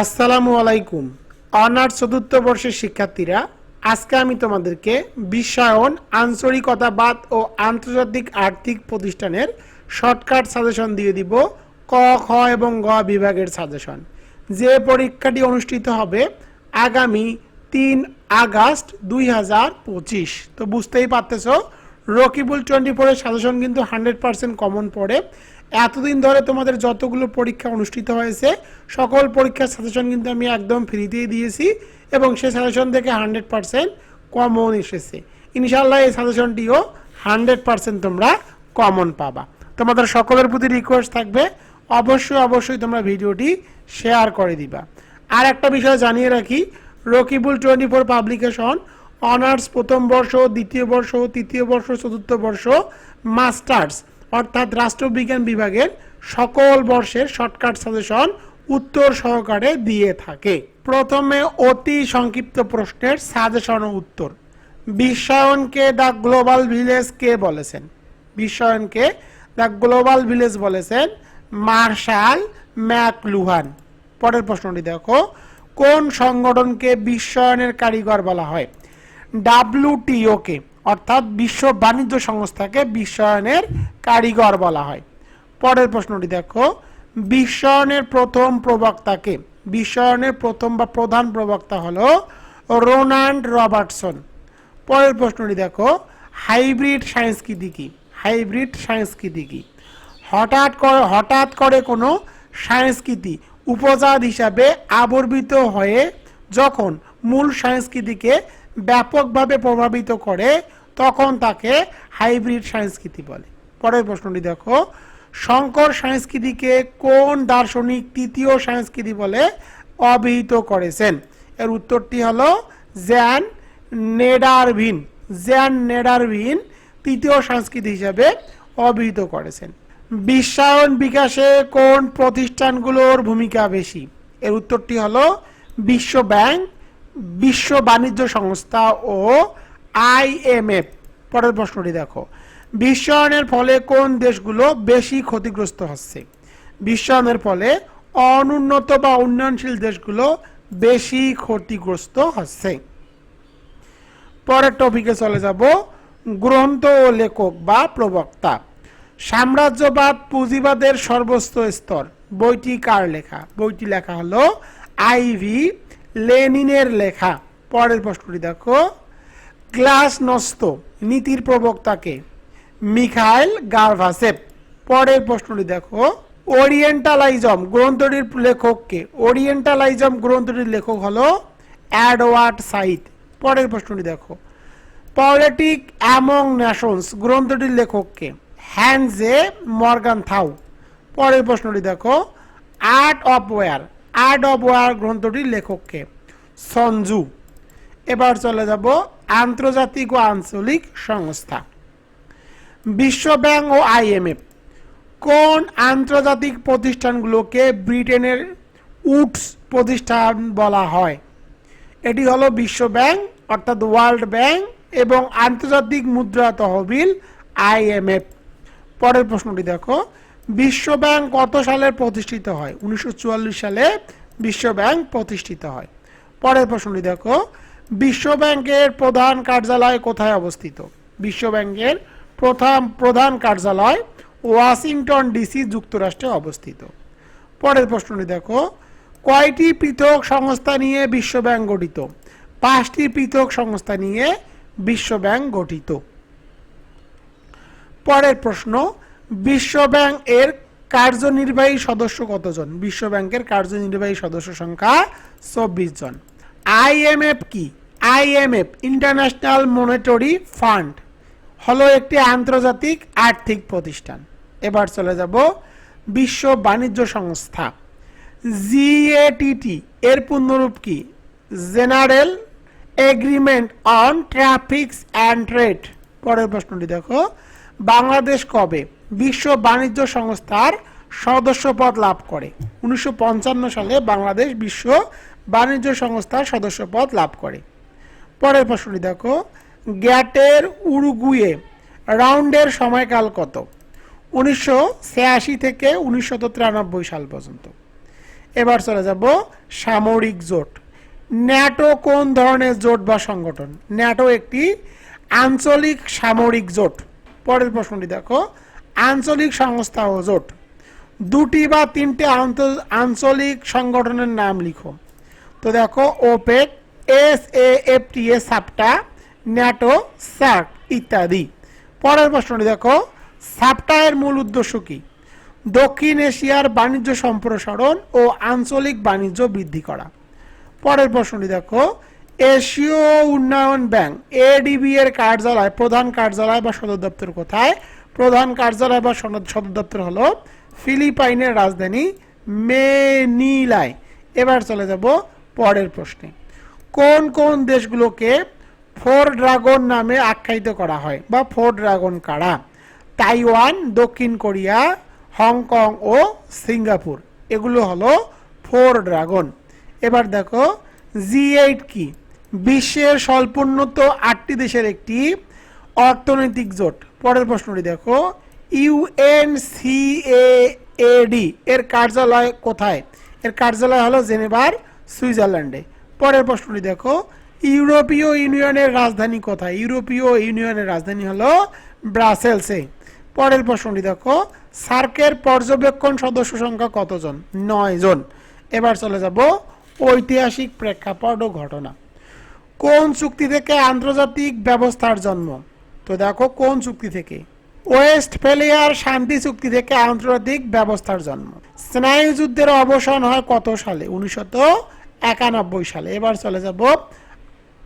আসসালামু আলাইকুম, অনার্স চতুর্থ বর্ষের শিক্ষার্থীরা, আজকে আমি তোমাদেরকে বিশ্বায়ন আঞ্চলিকতাবাদ ও আন্তর্জাতিক আর্থিক প্রতিষ্ঠানের শর্টকাট সাজেশন দিয়ে দিব, ক, খ এবং গ বিভাগের সাজেশন। যে পরীক্ষাটি অনুষ্ঠিত হবে আগামী তিন আগস্ট দুই হাজার পঁচিশ। তো বুঝতেই পারতেছ, রকিবুল টোয়েন্টি ফোরের সাজেশন কিন্তু হান্ড্রেড পার্সেন্ট কমন পড়ে। এতদিন ধরে তোমাদের যতগুলো পরীক্ষা অনুষ্ঠিত হয়েছে, সকল পরীক্ষার সাজেশন কিন্তু আমি একদম ফ্রিতেই দিয়েছি এবং সে সাজেশন থেকে হান্ড্রেড পার্সেন্ট কমন এসেছে। ইনশাল্লাহ এই সাজেশনটিও হান্ড্রেড পার্সেন্ট তোমরা কমন পাবা। তোমাদের সকলের প্রতি রিকোয়েস্ট থাকবে, অবশ্যই অবশ্যই তোমরা ভিডিওটি শেয়ার করে দিবা। আর একটা বিষয় জানিয়ে রাখি, Rakibul twenty four publication honours প্রথম বর্ষ, দ্বিতীয় বর্ষ, তৃতীয় বর্ষ, চতুর্থ বর্ষ মাস্টার্স অর্থাৎ রাষ্ট্রবিজ্ঞান বিভাগের সকল বর্ষের শর্টকাট সাজেশন উত্তর সহকারে দিয়ে থাকে। প্রথমে অতি সংক্ষিপ্ত প্রশ্নের সাজেশন উত্তর। বিশ্বায়নকে দ্য গ্লোবাল ভিলেজ কে বলেছেন? বিশ্বায়নকে দ্য গ্লোবাল ভিলেজ বলেছেন মার্শাল ম্যাকলুহান। পরের প্রশ্নটি দেখো, কোন সংগঠনকে বিশ্বায়নের কারিগর বলা হয়? ডাব্লিউটিওকে অর্থাৎ বিশ্ব বাণিজ্য সংস্থাকে বিশ্বায়নের কারিগর বলা হয়। পরের প্রশ্নটি দেখো, বিশ্বায়নের প্রথম প্রবক্তাকে, বিশ্বায়নের প্রথম বা প্রধান প্রবক্তা হলো রোনাল্ড রবার্টসন। পরের প্রশ্নটি দেখো, হাইব্রিড সংস্কৃতি কি? হাইব্রিড সংস্কৃতি কি? হঠাৎ করে হঠাৎ করে কোনো সংস্কৃতি উপজাত হিসাবে আবর্বিত হয়ে যখন মূল সংস্কৃতিকে ব্যাপকভাবে প্রভাবিত করে, তখন তাকে হাইব্রিড সংস্কৃতি বলে। পরের প্রশ্নটি দেখো, শঙ্কর সংস্কৃতিকে কোন দার্শনিক তৃতীয় সংস্কৃতি বলে অভিহিত করেছেন? এর উত্তরটি হল জ্যান নেডারভিন। জ্যান নেডারভিন তৃতীয় সংস্কৃতি হিসাবে অভিহিত করেছেন। বিশ্বায়ন বিকাশে কোন প্রতিষ্ঠানগুলোর ভূমিকা বেশি? এর উত্তরটি হলো বিশ্ব ব্যাংক বিশ্ব বাণিজ্য সংস্থা ও আইএমএফ পরের প্রশ্নটি দেখো। বিশ্বায়নের ফলে কোন দেশগুলো বেশি ক্ষতিগ্রস্ত হচ্ছে? বিশ্বায়নের ফলে অনুন্নত বা উন্নয়নশীল দেশগুলো বেশি ক্ষতিগ্রস্ত হচ্ছে। পরের টপিকে চলে যাব। গ্রন্থ ও লেখক বা প্রবক্তা। সাম্রাজ্যবাদ পুঁজিবাদের সর্বোচ্চ স্তর। বইটি কার লেখা? বইটি লেখা হলো আইভি লেনিনের লেখা। পরের প্রশ্নটি দেখো। গ্লাস নস্ত নীতির প্রবক্তাকে মিখাইল গার্ভাসেপ পরের প্রশ্নটি দেখো। ওরিয়েন্টালাইজম গ্রন্থটির লেখককে, ওরিয়েন্টালাইজম গ্রন্থটির লেখক হলো অ্যাডওয়ার্ড সাইদ পরের প্রশ্নটি দেখো। পলিটিক অ্যামং ন্যাশনস গ্রন্থটির লেখককে হ্যান্ডজে মর্গান থাউ। পরের প্রশ্নটি দেখো। Art of war art of war গ্রন্থটির লেখককে। Sun Tzu. এবার চলে যাব আন্তর্জাতিক ও আঞ্চলিক সংস্থা। বিশ্ব ব্যাংক ও আইএমএফ কোন আন্তর্জাতিক প্রতিষ্ঠানগুলোকে ব্রিটেনের উডস প্রতিষ্ঠান বলা হয়? এটি হলো বিশ্ব ব্যাংক, অর্থাৎ ওয়ার্ল্ড ব্যাংক এবং আন্তর্জাতিক মুদ্রা তহবিল আইএমএফ পরের প্রশ্নটি দেখো। বিশ্ব ব্যাংক কত সালে প্রতিষ্ঠিত হয়? উনিশশো চুয়াল্লিশ সালে বিশ্ব ব্যাংক প্রতিষ্ঠিত হয়। পরের প্রশ্নটি দেখো। বিশ্ব ব্যাংকের প্রধান কার্যালয় কোথায় অবস্থিত? বিশ্ব ব্যাংকের প্রথম প্রধান কার্যালয় ওয়াশিংটন ডিসি যুক্তরাষ্ট্রে অবস্থিত। পরের প্রশ্নটি দেখো। কয়টি পৃথক সংস্থা নিয়ে বিশ্ব ব্যাংক গঠিত? পাঁচটি পৃথক সংস্থা নিয়ে বিশ্ব ব্যাংক গঠিত। পরের প্রশ্ন বিশ্ব ব্যাংক এর কার্যনির্বাহী সদস্য কতজন? বিশ্ব ব্যাংকের কার্যনির্বাহী সদস্য সংখ্যা চব্বিশ জন। আইএমএফ কি? আইএমএফ ইন্টারন্যাশনাল মনিটরি ফান্ড, হলো একটি আন্তর্জাতিক আর্থিক প্রতিষ্ঠান। এবার চলে যাব বিশ্ব বাণিজ্য সংস্থা। জিএটিটি এর পূর্ণরূপ কি? General agreement on traffics and trade পরের প্রশ্নটি দেখো। বাংলাদেশ কবে? বিশ্ব বাণিজ্য সংস্থার সদস্যপদ লাভ করে। উনিশশো পঞ্চান্ন সালে বাংলাদেশ বিশ্ব বাণিজ্য সংস্থার সদস্যপদ লাভ করে। পরের প্রশ্নটি দেখো। গ্যাটের উরুগুয়ে রাউন্ডের সময়কাল কত? উনিশশো ছিয়াশি থেকে উনিশশো তিরানব্বই সাল পর্যন্ত। এবার চলে যাব সামরিক জোট। ন্যাটো কোন ধরনের জোট বা সংগঠন? ন্যাটো একটি আঞ্চলিক সামরিক জোট। পরের প্রশ্নটি দেখো। আঞ্চলিক সংস্থা ও জোট দুটি বা তিনটে আঞ্চলিক সংগঠনের নাম লিখো। তো দেখো, OPEC, S A F T A, SAFTA, NATO, SAARC ইত্যাদি। পরের প্রশ্নটি দেখো, সাপটা এর মূল উদ্দেশ্য কি? দক্ষিণ এশিয়ার বাণিজ্য সম্প্রসারণ ও আঞ্চলিক বাণিজ্য বৃদ্ধি করা। পরের প্রশ্নটি দেখো, এশীয় উন্নয়ন ব্যাংক এডিবি এর কার্যালয়, প্রধান কার্যালয় বা সদর দপ্তর কোথায়? প্রধান কার্যালয় বা সদর দপ্তর হলো ফিলিপাইনের রাজধানী মেনিলায় এবার চলে যাব পরের প্রশ্নে। কোন কোন দেশগুলোকে ফোর ড্রাগন নামে আখ্যায়িত করা হয় বা ফোর ড্রাগন কারা? তাইওয়ান, দক্ষিণ কোরিয়া, হংকং ও সিঙ্গাপুর। এগুলো হলো ফোর ড্রাগন। এবার দেখো, জি এইট কি? বিশ্বের স্বল্পোন্নত আটটি দেশের একটি অর্থনৈতিক জোট। পরের প্রশ্নটি দেখো। ইউএনসিএডি এর কার্যালয় কোথায়? এর কার্যালয় হলো জেনেভার, সুইজারল্যান্ডে। পরের প্রশ্নটি দেখো। ইউরোপীয় ইউনিয়নের রাজধানী কোথায়? ইউরোপীয় ইউনিয়নের রাজধানী হলো ব্রাসেলসে। পরের প্রশ্নটি দেখো। সার্কের পর্যবেক্ষণ সদস্য সংখ্যা কতজন? নয় জন। এবার চলে যাব ঐতিহাসিক প্রেক্ষাপট ও ঘটনা। কোন চুক্তি থেকে আন্তর্জাতিক ব্যবস্থার জন্ম? তো দেখো, কোন চুক্তি থেকে? ওয়েস্ট ফেলিয়ার শান্তি চুক্তি থেকে আন্তর্জাতিক ব্যবস্থার জন্ম। স্নায়ু যুদ্ধের অবসান হয় কত সালে? উনিশশত একানব্বই সালে। এবার চলে যাব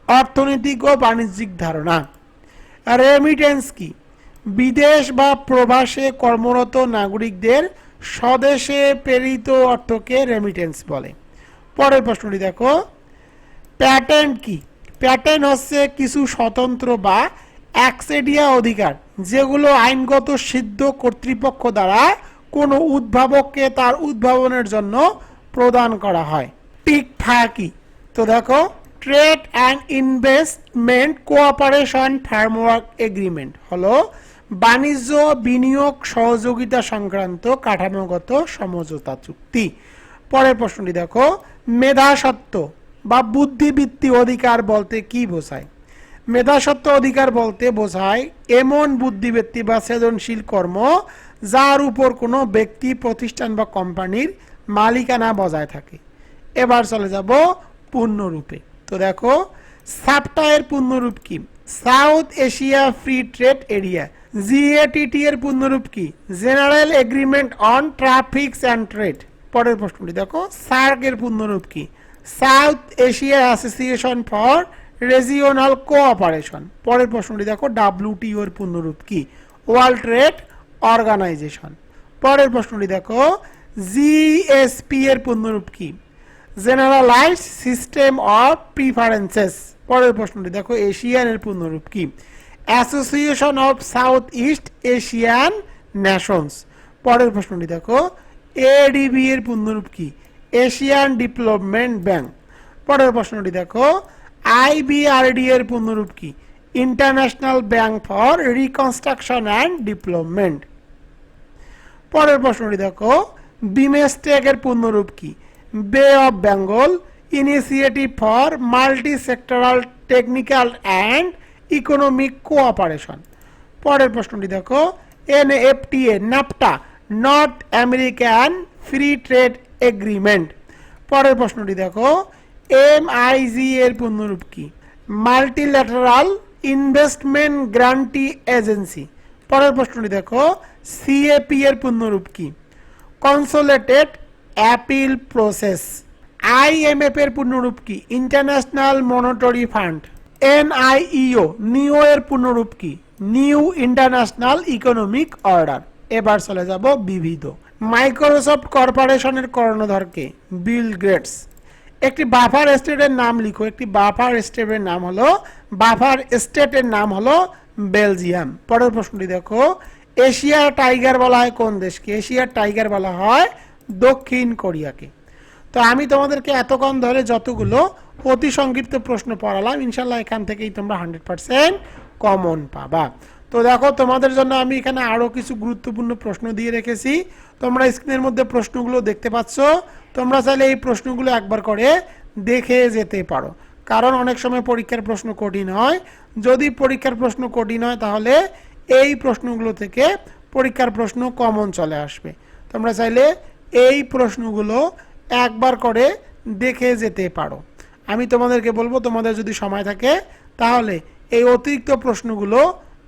অর্থনৈতিক ও বাণিজ্যিক ধারণা। রেমিটেন্স কি? বিদেশ বা প্রবাসে কর্মরত নাগরিকদের স্বদেশে প্রেরিত অর্থকে রেমিটেন্স বলে। পরের প্রশ্নটি দেখো। প্যাটেন্ট কি? প্যাটেন্ট হচ্ছে কিছু স্বতন্ত্র বা অ্যাক্সেডিয়া অধিকার, যেগুলো আইনগত সিদ্ধ কর্তৃপক্ষ দ্বারা কোনো উদ্ভাবককে তার উদ্ভাবনের জন্য প্রদান করা হয়। টিকফা কি তো দেখো trade and investment cooperation framework agreement হলো বাণিজ্য, বিনিয়োগ, সহযোগিতা সংক্রান্ত কাঠামোগত সমঝোতা চুক্তি। পরের প্রশ্নটি দেখো মেধাসত্ব বা বুদ্ধিবৃত্তি অধিকার বলতে কি বোঝায়? মেধাসত্ব অধিকার বলতে বোঝায় এমন বুদ্ধিবৃত্তি বা সৃজনশীল কর্ম যার উপর কোনো ব্যক্তি, প্রতিষ্ঠান বা কোম্পানির মালিকানা বজায় থাকে। এবার চলে যাব পূর্ণরূপে। তো দেখো সাপটায়ের পূর্ণরূপ কি? South Asia free trade area. GATT এর পূর্ণরূপ কি? General agreement on traffics and trade. পরের প্রশ্নটি দেখো, সার্ক এর পূর্ণরূপ কি? South Asia association for regional cooperation পরের প্রশ্নটি দেখো ডাব্লিউটিও এর পূর্ণরূপ কি? ওয়ার্ল্ড ট্রেড অর্গানাইজেশন পরের প্রশ্নটি দেখো জিএসপি এর পূর্ণরূপ কি? জেনারেলাইজড সিস্টেম অফ প্রিফারেন্সেস পরের প্রশ্নটি দেখো এশিয়ান এর পূর্ণরূপ কি? Association of south east Asian nations পরের প্রশ্নটি দেখো এডিবি এর পূর্ণরূপ কি? এশিয়ান ডেভেলপমেন্ট ব্যাংক পরের প্রশ্নটি দেখো আইবিআরডি এর পূর্ণরূপ কি? International bank for reconstruction and development পরের প্রশ্নটি দেখো। বিমেস্টেক এর পূর্ণরূপ কি? Bay of Bengal initiative for multi sectoral technical and economic cooperation পরের প্রশ্নটি দেখো। N NFTA NAFTA north American free trade agreement পরের প্রশ্নটি দেখো। এমআইজি এর পূর্ণরূপ কি? মাল্টিল্যাটারাল ইনভেস্টমেন্ট গ্রান্টি এজেন্সি পরের প্রশ্নটি দেখো সিএপি এর পূর্ণরূপ কি? কনসোলেটেড অ্যাপিল প্রসেস আইএমএফ এর পূর্ণরূপ কি? ইন্টারন্যাশনাল মনিটরি ফান্ড এনআইইও নিও এর পূর্ণরূপ কি? নিউ ইন্টারন্যাশনাল ইকোনমিক অর্ডার এবার চলে যাব বিবিধ। মাইক্রোসফট কর্পোরেশনের কর্ণধরকে বিল গ্রেটস একটি বাফার স্টেটের নাম লিখো, একটি বাফার স্টেটের নাম হলো, বাফার স্টেটের নাম হলো বেলজিয়াম। পরের প্রশ্নটি দেখো এশিয়ার টাইগার বলা হয় কোন দেশকে? এশিয়ার টাইগার বলা হয় দক্ষিণ কোরিয়াকে। তো আমি তোমাদেরকে এতক্ষণ ধরে যতগুলো অতি সংক্ষিপ্ত প্রশ্ন পড়ালাম, ইনশাল্লাহ এখান থেকেই তোমরা হান্ড্রেড পার্সেন্ট কমন পাবা। তো দেখো, তোমাদের জন্য আমি এখানে আরও কিছু গুরুত্বপূর্ণ প্রশ্ন দিয়ে রেখেছি। তোমরা স্ক্রিনের মধ্যে প্রশ্নগুলো দেখতে পাচ্ছ। তোমরা চাইলে এই প্রশ্নগুলো একবার করে দেখে যেতে পারো। কারণ অনেক সময় পরীক্ষার প্রশ্ন কঠিন হয়। যদি পরীক্ষার প্রশ্ন কঠিন হয়, তাহলে এই প্রশ্নগুলো থেকে পরীক্ষার প্রশ্ন কমন চলে আসবে। তোমরা চাইলে এই প্রশ্নগুলো একবার করে দেখে যেতে পারো। আমি তোমাদেরকে বলব, তোমাদের যদি সময় থাকে, তাহলে এই অতিরিক্ত প্রশ্নগুলো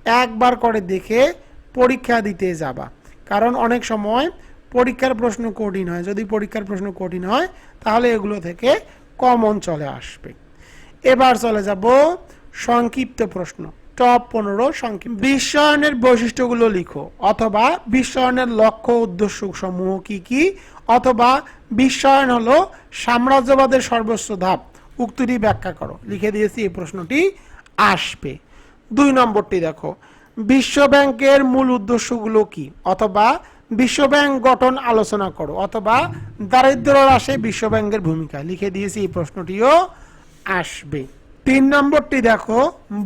একবার করে দেখে পরীক্ষা দিতে যাবা। কারণ অনেক সময় পরীক্ষার প্রশ্ন কঠিন হয়। যদি পরীক্ষার প্রশ্ন কঠিন হয়, তাহলে এগুলো থেকে কমন চলে আসবে। এবার চলে যাব সংক্ষিপ্ত প্রশ্ন। টপ পনেরো সংক্ষিপ্ত বিশ্বায়নের বৈশিষ্ট্যগুলো লিখো। অথবা বিশ্বায়নের লক্ষ্য উদ্দেশ্য সমূহ কি কি? অথবা বিশ্বায়ন হলো সাম্রাজ্যবাদের সর্বোচ্চ ধাপ। উক্তিটি ব্যাখ্যা করো। লিখে দিয়েছি, এই প্রশ্নটি আসবে। দুই নম্বরটি দেখো। বিশ্ব ব্যাংকের মূল উদ্দেশ্যগুলো কি? অথবা বিশ্ব ব্যাংক গঠন আলোচনা করো, অথবা দারিদ্র হ্রাসে বিশ্ব ব্যাংকের ভূমিকা। লিখে দিয়েছি এই প্রশ্নটিও আসবে। তিন নম্বরটি দেখো,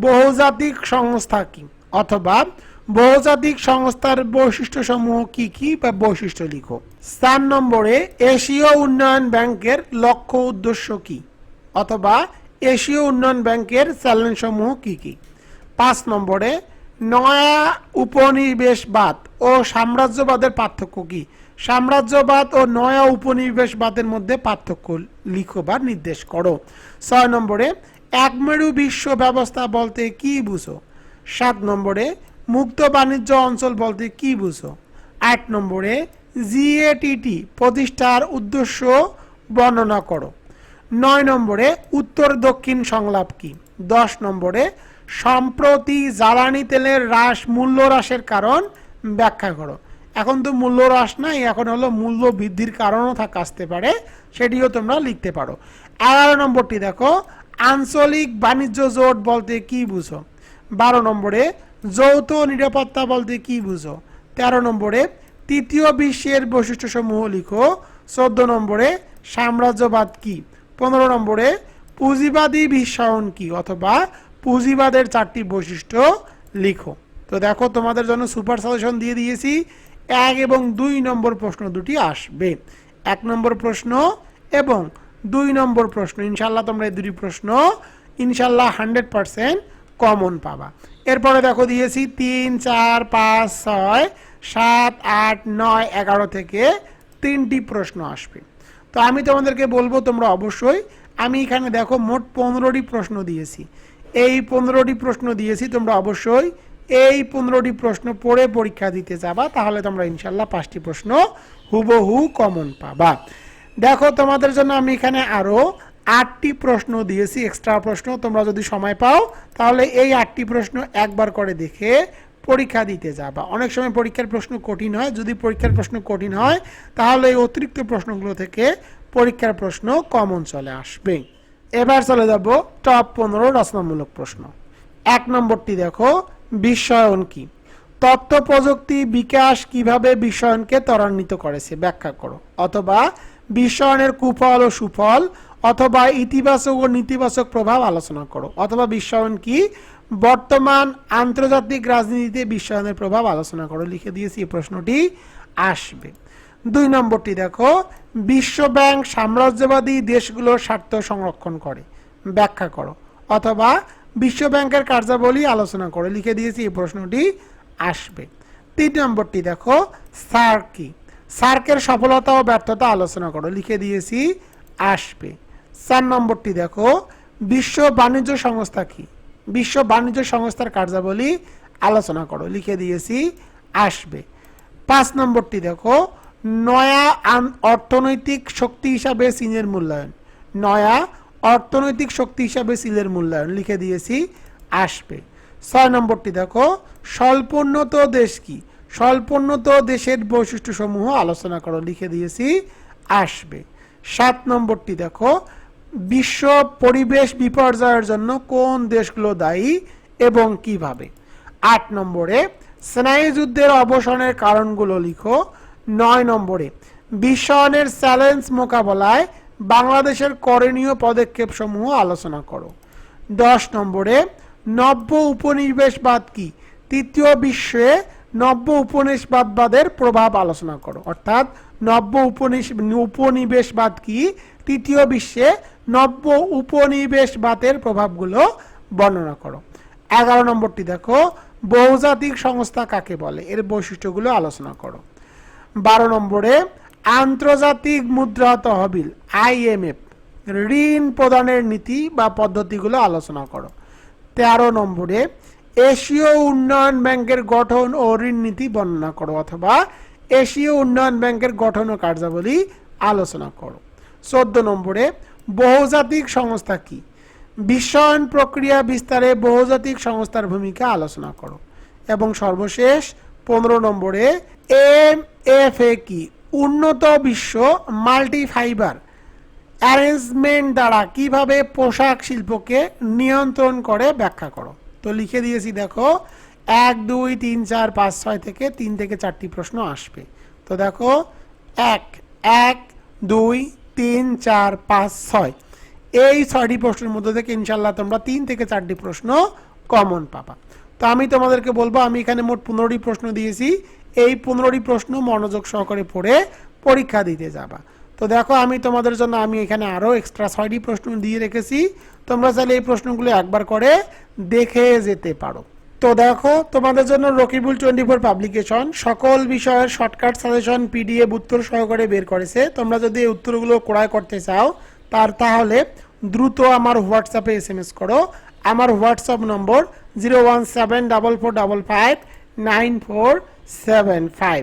বহুজাতিক সংস্থা কি? অথবা বহুজাতিক সংস্থার বৈশিষ্ট্য সমূহ কি কি বা বৈশিষ্ট্য লিখো। চার নম্বরে, এশীয় উন্নয়ন ব্যাংকের লক্ষ্য উদ্দেশ্য কি? অথবা এশীয় উন্নয়ন ব্যাংকের চ্যালেঞ্জ সমূহ কি কি? পাঁচ নম্বরে, নয়া উপনিবেশবাদ ও সাম্রাজ্যবাদের পার্থক্য কি? সাম্রাজ্যবাদ ও নয়া উপনিবেশবাদের মধ্যে পার্থক্য লিখো বা নির্দেশ করো। ছয় নম্বরে, একমেরু বিশ্ব ব্যবস্থা বলতে কি বুঝো? সাত নম্বরে, মুক্ত বাণিজ্য অঞ্চল বলতে কি বুঝো? আট নম্বরে জিএটিটি প্রতিষ্ঠার উদ্দেশ্য বর্ণনা করো। নয় নম্বরে, উত্তর দক্ষিণ সংলাপ কি? দশ নম্বরে সম্প্রতি জ্বালানি তেলের হ্রাস মূল্য হ্রাসের কারণ ব্যাখ্যা করো। এখন তো মূল্য হ্রাস নাই, এখন হলো মূল্য বৃদ্ধির কারণও থাকা আসতে পারে, সেটিও তোমরা লিখতে পারো। এগারো নম্বরটি দেখো, আঞ্চলিক বাণিজ্য জোট বলতে কি বুঝো? বারো নম্বরে, যৌথ নিরাপত্তা বলতে কি বুঝো? তেরো নম্বরে, তৃতীয় বিশ্বের বৈশিষ্ট্যসমূহ লিখো। চোদ্দ নম্বরে, সাম্রাজ্যবাদ কি? পনেরো নম্বরে, পুঁজিবাদী বিশ্বায়ন কি? অথবা পুঁজিবাদের চারটি বৈশিষ্ট্য লিখো। তো দেখো, তোমাদের জন্য সুপার সাজেশন দিয়ে দিয়েছি। এক এবং দুই নম্বর প্রশ্ন দুটি আসবে। এক নম্বর প্রশ্ন এবং দুই নম্বর প্রশ্ন। ইনশাল্লাহ তোমরা এই দুটি প্রশ্ন ইনশাল্লাহ হান্ড্রেড পারসেন্ট কমন পাবা। এরপরে দেখো, দিয়েছি তিন, চার, পাঁচ, ছয়, সাত, আট, নয়, এগারো থেকে তিনটি প্রশ্ন আসবে। তো আমি তোমাদেরকে বলব, তোমরা অবশ্যই, আমি এখানে দেখো মোট পনেরোটি প্রশ্ন দিয়েছি। এই পনেরোটি প্রশ্ন দিয়েছি, তোমরা অবশ্যই এই পনেরোটি প্রশ্ন পড়ে পরীক্ষা দিতে যাবা, তাহলে তোমরা ইনশাল্লাহ পাঁচটি প্রশ্ন হুবহু কমন পাবা। দেখো, তোমাদের জন্য আমি এখানে আরও আটটি প্রশ্ন দিয়েছি এক্সট্রা প্রশ্ন, তোমরা যদি সময় পাও, তাহলে এই আটটি প্রশ্ন একবার করে দেখে পরীক্ষা দিতে যাবা। অনেক সময় পরীক্ষার প্রশ্ন কঠিন হয়, যদি পরীক্ষার প্রশ্ন কঠিন হয়, তাহলে এই অতিরিক্ত প্রশ্নগুলো থেকে পরীক্ষার প্রশ্ন কমন চলে আসবে। এবার চলে যাব টপ পনেরো রচনামূলক প্রশ্ন। এক নম্বরটি দেখো বিশ্বায়ন কি? তথ্য প্রযুক্তি বিকাশ কীভাবে বিশ্বায়নকে ত্বরান্বিত করেছে, ব্যাখ্যা করো। অথবা বিশ্বায়নের কুফল ও সুফল, অথবা ইতিবাচক ও নেতিবাচক প্রভাব আলোচনা করো। অথবা বিশ্বায়ন কি? বর্তমান আন্তর্জাতিক রাজনীতিতে বিশ্বায়নের প্রভাব আলোচনা করো, লিখে দিয়েছি, এই প্রশ্নটি আসবে। দুই নম্বরটি দেখো, বিশ্ব ব্যাংক সাম্রাজ্যবাদী দেশগুলোর স্বার্থ সংরক্ষণ করে। ব্যাখ্যা করো। অথবা বিশ্ব ব্যাংকের কার্যাবলী আলোচনা করে। লিখে দিয়েছি, এই প্রশ্নটি আসবে। তিন নম্বরটি দেখো, সার্ক। কি সার্কের সফলতা ও ব্যর্থতা আলোচনা করো। লিখে দিয়েছি, আসবে। চার নম্বরটি দেখো, বিশ্ব বাণিজ্য সংস্থা কি? বিশ্ব বাণিজ্য সংস্থার কার্যাবলী আলোচনা করো। লিখে দিয়েছি, আসবে। পাঁচ নম্বরটি দেখো নয়া অর্থনৈতিক শক্তি হিসাবে চীনের মূল্যায়ন। নয়া অর্থনৈতিক শক্তি হিসাবে চীনের মূল্যায়ন লিখে দিয়েছি, আসবে। ছয় নম্বরটি দেখো, স্বল্পোন্নত দেশ কি? স্বল্পোন্নত দেশের বৈশিষ্ট্যসমূহ আলোচনা করো, লিখে দিয়েছি, আসবে। সাত নম্বরটি দেখো, বিশ্ব পরিবেশ বিপর্যয়ের জন্য কোন দেশগুলো দায়ী এবং কীভাবে? আট নম্বরে, স্নায়ুযুদ্ধের অবসানের কারণগুলো লিখো নয় নম্বরে বিশ্বায়নের চ্যালেঞ্জ মোকাবেলায় বাংলাদেশের করণীয় পদক্ষেপ সমূহ আলোচনা করো। দশ নম্বরে, নব্য উপনিবেশবাদ কি? তৃতীয় বিশ্বে নব্য উপনিবেশবাদবাদের প্রভাব আলোচনা করো। অর্থাৎ নব্য উপনিশ- উপনিবেশবাদ কি? তৃতীয় বিশ্বে নব্য উপনিবেশবাদের প্রভাবগুলো বর্ণনা করো। এগারো নম্বরটি দেখো, বহুজাতিক সংস্থা কাকে বলে? এর বৈশিষ্ট্যগুলো আলোচনা করো। বারো নম্বরে, আন্তর্জাতিক মুদ্রা তহবিল আইএমএফ ঋণ প্রদানের নীতি বা পদ্ধতিগুলো আলোচনা করো। তেরো নম্বরে, এশীয় উন্নয়ন ব্যাংকের গঠন ও ঋণ নীতি বর্ণনা করো অথবা এশীয় উন্নয়ন ব্যাংকের গঠন ও কার্যাবলী আলোচনা করো। চোদ্দ নম্বরে, বহুজাতিক সংস্থা কি? বিশ্বায়ন প্রক্রিয়া বিস্তারে বহুজাতিক সংস্থার ভূমিকা আলোচনা করো। এবং সর্বশেষ পনেরো নম্বরে এম এফ এ কি? উন্নত বিশ্ব মাল্টি ফাইবার অ্যারেঞ্জমেন্ট দ্বারা কীভাবে পোশাক শিল্পকে নিয়ন্ত্রণ করে ব্যাখ্যা করো। তো লিখে দিয়েছি, দেখো, এক, দুই, তিন, চার, পাঁচ, ছয় থেকে তিন থেকে চারটি প্রশ্ন আসবে। তো দেখো, এক এক, দুই, তিন, চার, পাঁচ, ছয়। এই ছয়টি প্রশ্নের মধ্যে থেকে ইনশাল্লাহ তোমরা তিন থেকে চারটি প্রশ্ন কমন পাবা। তো আমি তোমাদেরকে বলব, আমি এখানে মোট পনেরোটি প্রশ্ন দিয়েছি। এই পনেরোটি প্রশ্ন মনোযোগ সহকারে পড়ে পরীক্ষা দিতে যাবা। তো দেখো, আমি তোমাদের জন্য, আমি এখানে আরও এক্সট্রা ছয়টি প্রশ্ন দিয়ে রেখেছি। তোমরা চাইলে এই প্রশ্নগুলো একবার করে দেখে যেতে পারো। তো দেখো, তোমাদের জন্য রকিবুল টোয়েন্টি ফোর পাবলিকেশন সকল বিষয়ের শর্টকাট সাজেশন পিডিএফ উত্তর সহকারে বের করেছে। তোমরা যদি এই উত্তরগুলো ক্রয় করতে চাও, তার তাহলে দ্রুত আমার হোয়াটসঅ্যাপে এস এম এস করো। আমার WhatsApp number zero one seven double four double five nine four seven five